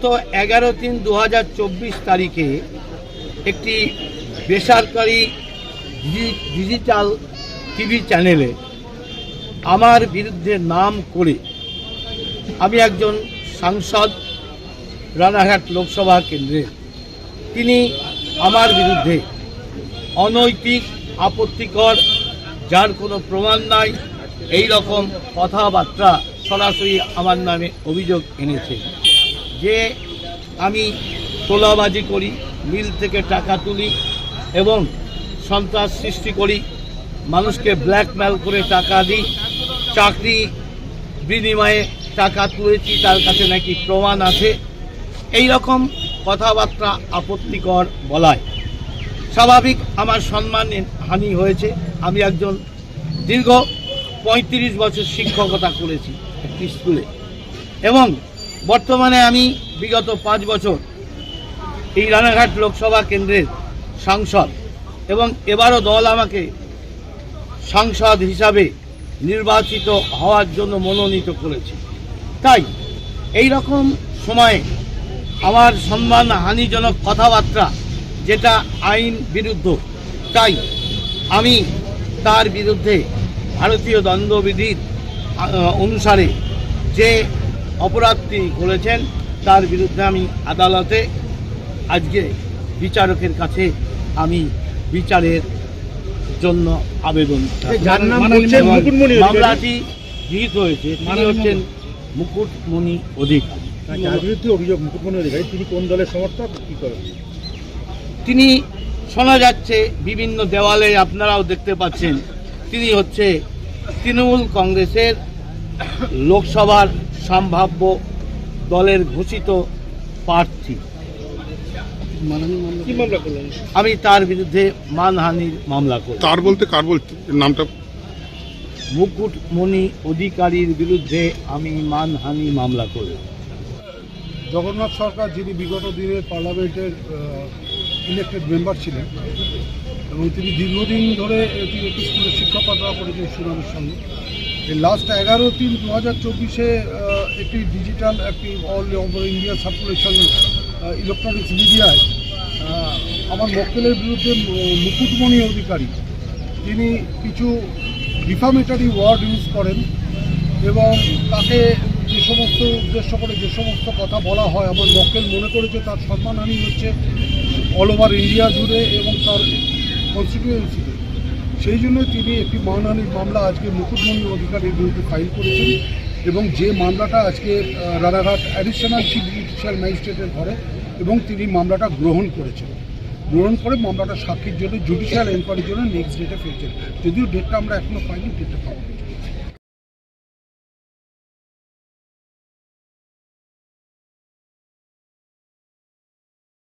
গত এগারো তিন দু তারিখে একটি বেসরকারি ডিজিটাল টিভি চ্যানেলে আমার বিরুদ্ধে নাম করে আমি একজন সাংসদ, রানাঘাট লোকসভা কেন্দ্রে। তিনি আমার বিরুদ্ধে অনৈতিক, আপত্তিকর, যার কোনো প্রমাণ নাই এই রকম কথাবার্তা সরাসরি আমার নামে অভিযোগ এনেছে। যে আমি তোলাবাজি করি, মিল থেকে টাকা তুলি এবং সন্ত্রাস সৃষ্টি করি, মানুষকে ব্ল্যাকমেল করে টাকা দিই, চাকরি বিনিময়ে টাকা তুলেছি, তার কাছে নাকি প্রমাণ আছে। এই রকম কথাবার্তা আপত্তিকর বলায়। স্বাভাবিক আমার সম্মান হানি হয়েছে। আমি একজন দীর্ঘ পঁয়ত্রিশ বছর শিক্ষকতা করেছি একটি স্কুলে। এবং বর্তমানে আমি বিগত পাঁচ বছর এই রানাঘাট লোকসভা কেন্দ্রের সাংসদ এবং এবারও দল আমাকে সাংসদ হিসাবে নির্বাচিত হওয়ার জন্য মনোনীত করেছে। তাই এই রকম সময়ে আমার সম্মান হানিজনক কথাবার্তা যেটা আইন বিরুদ্ধ, তাই আমি তার বিরুদ্ধে ভারতীয় দণ্ডবিধির অনুসারে যে অপরাধ তিনি করেছেন তার বিরুদ্ধে আমি আদালতে আজকে বিচারকের কাছে আমি বিচারের জন্য আবেদন যার নাম এবং মুকুটমণি অধিকারী। মামলাটি গৃহীত হয়েছে তিনি হচ্ছেন মুকুটমণি অধিকারী বিরুদ্ধে অভিযোগ মুকুটমণি অধিকারী তিনি কোন দলের সমর্থক কি করেন তিনি শোনা যাচ্ছে বিভিন্ন দেওয়ালে আপনারাও দেখতে পাচ্ছেন তিনি হচ্ছে তৃণমূল কংগ্রেসের লোকসভার সম্ভাব্য দলের ঘোষিত প্রার্থী। কি মামলা করলেন? আমি তার বিরুদ্ধে মানহানির মামলা করি। তার বলতে কার বলতে নামটা? মুকুটমণি অধিকারীর বিরুদ্ধে আমি মানহানি মামলা করি। জগন্নাথ সরকার যিনি বিগত দিনে পার্লামেন্টের ইলেক্টেড মেম্বার ছিলেন এবং তিনি দীর্ঘদিন ধরে এটি একটি স্কুলের শিক্ষকতা করেছেন সুনামের সঙ্গে। এই লাস্ট এগারো তিন দু হাজার চব্বিশে একটি ডিজিটাল একটি all over India circulation electronics মিডিয়ায় আমার মক্কেলের বিরুদ্ধে মুকুটমণি অধিকারী, তিনি কিছু ডিফামেটারি ওয়ার্ড ইউজ করেন এবং তাকে যে সমস্ত উদ্দেশ্য করে যে সমস্ত কথা বলা হয়, আমার মক্কেল মনে করেছে তার সম্মানহানি হচ্ছে অল ওভার ইন্ডিয়া জুড়ে এবং তার কনস্টিটিউয়েন্সিতে সেই জন্য তিনি একটি মানহানির মামলা আজকে মুকুটমণি অধিকারীর বিরুদ্ধে ফাইল করেছেন। এবং যে মামলাটা আজকে রানাঘাট অ্যাডিশনাল চিফ জুডিশিয়াল ম্যাজিস্ট্রেটের ঘরে, এবং তিনি মামলাটা গ্রহণ করেছেন। গ্রহণ করে মামলাটা সাক্ষীর জন্য জুডিশিয়াল এনকোয়ারির জন্য নেক্সট ডেটে ফেলছেন যদিও ডেটটা আমরা এখনও পাইনি ডেটটা পাবো।